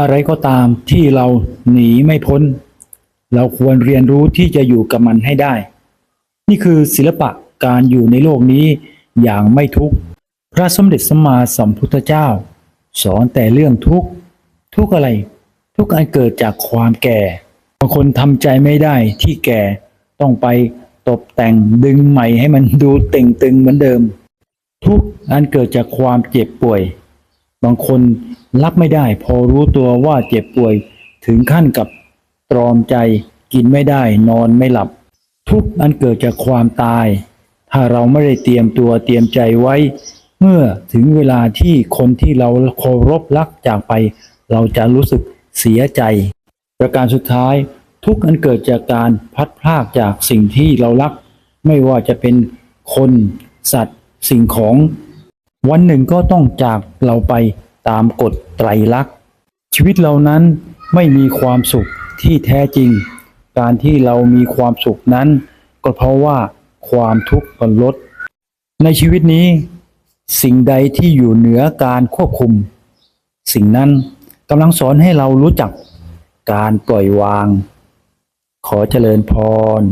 อะไรก็ตามที่เราหนีไม่พ้น เราควรเรียนรู้ที่จะอยู่กับมันให้ได้ นี่คือศิลปะการอยู่ในโลกนี้อย่างไม่ทุกข์พระสมเด็จสัมมาสัมพุทธเจ้า สอนแต่เรื่องทุกข์ทุกข์อะไร ทุกข์อันเกิดจากความแก่บางคนทำใจไม่ได้ที่แก่ต้องไปตบแต่งดึงใหม่ให้มันดูเต่งตึงเหมือนเดิม ทุกข์อันเกิดจากความเจ็บป่วย บางคนรับไม่ได้ พอรู้ตัวว่าเจ็บป่วยถึงขั้นกับตรอมใจกินไม่ได้นอนไม่หลับ ทุกอันเกิดจากความตาย ถ้าเราไม่ได้เตรียมตัวเตรียมใจไว้ เมื่อถึงเวลาที่คนที่เราเคารพรักจากไป เราจะรู้สึกเสียใจ ประการสุดท้าย ทุกอันเกิดจากการพัดพรากจากสิ่งที่เรารัก ไม่ว่าจะเป็นคน สัตว์ สิ่งของ วันหนึ่งก็ต้องจากเราไปตามกฎไตรลักษณ์ ชีวิตเรานั้นไม่มีความสุขที่แท้จริง การที่เรามีความสุขนั้น ก็เพราะว่าความทุกข์มันลด ในชีวิตนี้ สิ่งใดที่อยู่เหนือการควบคุม สิ่งนั้นกำลังสอนให้เรารู้จักการปล่อยวาง ขอเจริญพร